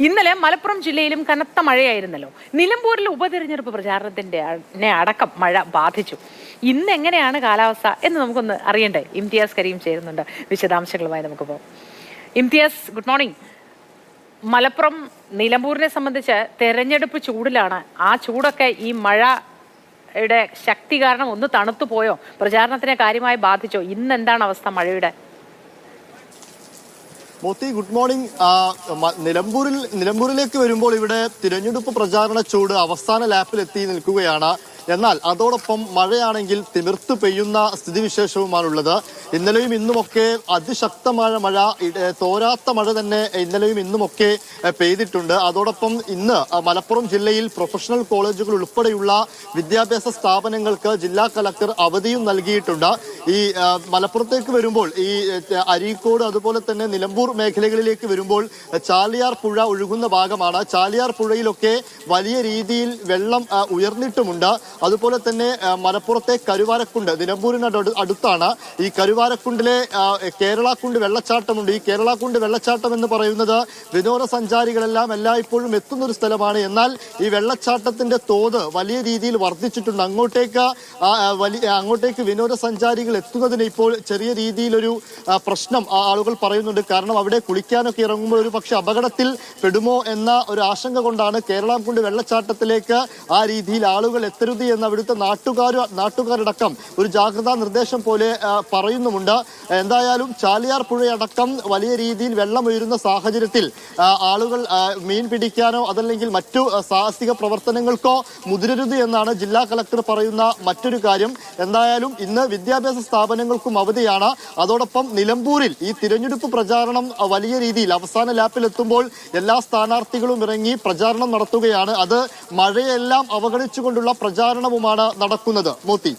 ഇന്നലെ മലപ്പുറം ജില്ലയിലും കനത്ത മഴയായിരുന്നല്ലോ. നിലമ്പൂരിൽ ഉപതെരഞ്ഞെടുപ്പ് പ്രചാരണത്തിന്റെ അടക്കം മഴ ബാധിച്ചു. ഇന്ന് എങ്ങനെയാണ് കാലാവസ്ഥ എന്ന് നമുക്കൊന്ന് അറിയണ്ടേ? ഇംതിയാസ് കരീം ചേരുന്നുണ്ട്. വിശദാംശങ്ങളുമായി നമുക്ക് പോകാം. ഇംതിയാസ് ഗുഡ് മോർണിംഗ് മലപ്പുറം നിലമ്പൂരിനെ സംബന്ധിച്ച് തെരഞ്ഞെടുപ്പ് ചൂടിലാണ്. ആ ചൂടൊക്കെ ഈ മഴയുടെ ശക്തി കാരണം ഒന്ന് തണുത്തു പോയോ? പ്രചാരണത്തിനെ കാര്യമായി ബാധിച്ചോ? ഇന്ന് എന്താണ് അവസ്ഥ മഴയുടെ മോത്തി ഗുഡ് മോർണിംഗ്. നിലമ്പൂരിൽ നിലമ്പൂരിലേക്ക് വരുമ്പോൾ ഇവിടെ തിരഞ്ഞെടുപ്പ് പ്രചാരണ ചൂട് അവസാന ലാപ്പിൽ എത്തി നിൽക്കുകയാണ്. എന്നാൽ അതോടൊപ്പം മഴയാണെങ്കിൽ തിമിർത്ത് പെയ്യുന്ന സ്ഥിതിവിശേഷവുമാണുള്ളത്. ഇന്നലെയും ഇന്നുമൊക്കെ അതിശക്തമായ മഴ തോരാത്ത മഴ തന്നെ ഇന്നലെയും ഇന്നുമൊക്കെ പെയ്തിട്ടുണ്ട്. അതോടൊപ്പം ഇന്ന് മലപ്പുറം ജില്ലയിൽ പ്രൊഫഷണൽ കോളേജുകൾ ഉൾപ്പെടെയുള്ള വിദ്യാഭ്യാസ സ്ഥാപനങ്ങൾക്ക് ജില്ലാ കലക്ടർ അവധിയും നൽകിയിട്ടുണ്ട്. ഈ മലപ്പുറത്തേക്ക് വരുമ്പോൾ ഈ അരീക്കോട് അതുപോലെ തന്നെ നിലമ്പൂർ മേഖലകളിലേക്ക് വരുമ്പോൾ ചാലിയാർ പുഴ ഒഴുകുന്ന ഭാഗമാണ്. ചാലിയാർ പുഴയിലൊക്കെ വലിയ രീതിയിൽ വെള്ളം ഉയർന്നിട്ടുമുണ്ട്. അതുപോലെ തന്നെ മലപ്പുറത്തെ കരുവാരക്കുണ്ട് നിലമ്പൂരിന് അടുത്താണ്. ഈ കരുവാരക്കുണ്ടിലെ കേരളാക്കുണ്ട് വെള്ളച്ചാട്ടമുണ്ട്. ഈ കേരളക്കുണ്ട് വെള്ളച്ചാട്ടം എന്ന് പറയുന്നത് വിനോദസഞ്ചാരികളെല്ലാം എല്ലായ്പ്പോഴും എത്തുന്ന ഒരു സ്ഥലമാണ്. എന്നാൽ ഈ വെള്ളച്ചാട്ടത്തിന്റെ തോത് വലിയ രീതിയിൽ വർദ്ധിച്ചിട്ടുണ്ട്. അങ്ങോട്ടേക്ക് വലിയ അങ്ങോട്ടേക്ക് വിനോദസഞ്ചാരികൾ എത്തുന്നതിന് ഇപ്പോൾ ചെറിയ രീതിയിലൊരു പ്രശ്നം ആളുകൾ പറയുന്നുണ്ട്. കാരണം അവിടെ കുളിക്കാനൊക്കെ ഇറങ്ങുമ്പോൾ ഒരു പക്ഷെ അപകടത്തിൽ പെടുമോ എന്ന ഒരു ആശങ്ക കൊണ്ടാണ് കേരളം വെള്ളച്ചാട്ടത്തിലേക്ക് ആ രീതിയിൽ ആളുകൾ എത്തരുത് എന്ന് അവിടുത്തെ നാട്ടുകാർ നാട്ടുകാരടക്കം ഒരു ജാഗ്രതാ നിർദ്ദേശം പോലെ ആ, പറയുന്നുമുണ്ട് എന്തായാലും ചാലിയാർ പുഴയടക്കം വലിയ രീതിയിൽ വെള്ളം ഉയരുന്ന സാഹചര്യത്തിൽ ആളുകൾ മീൻ പിടിക്കാനോ അതല്ലെങ്കിൽ മറ്റു സാഹസിക പ്രവർത്തനങ്ങൾക്കോ മുതിരരുത് എന്നാണ് ജില്ലാ കളക്ടർ പറയുന്ന മറ്റൊരു കാര്യം. എന്തായാലും ഇന്ന് വിദ്യാഭ്യാസ സ്ഥാപനങ്ങൾക്കും അവധിയാണ്. അതോടൊപ്പം നിലമ്പൂരിൽ ഈ തിരഞ്ഞെടുപ്പ് പ്രചാരണം വലിയ രീതിയിൽ അവസാന ലാപ്പിൽ എത്തുമ്പോൾ എല്ലാ സ്ഥാനാർത്ഥികളും ഇറങ്ങി പ്രചാരണം നടത്തുകയാണ്. അത് മഴയെല്ലാം അവഗണിച്ചുകൊണ്ടുള്ള പ്രചാരണവുമാണ് നടക്കുന്നത്. മോത്തി.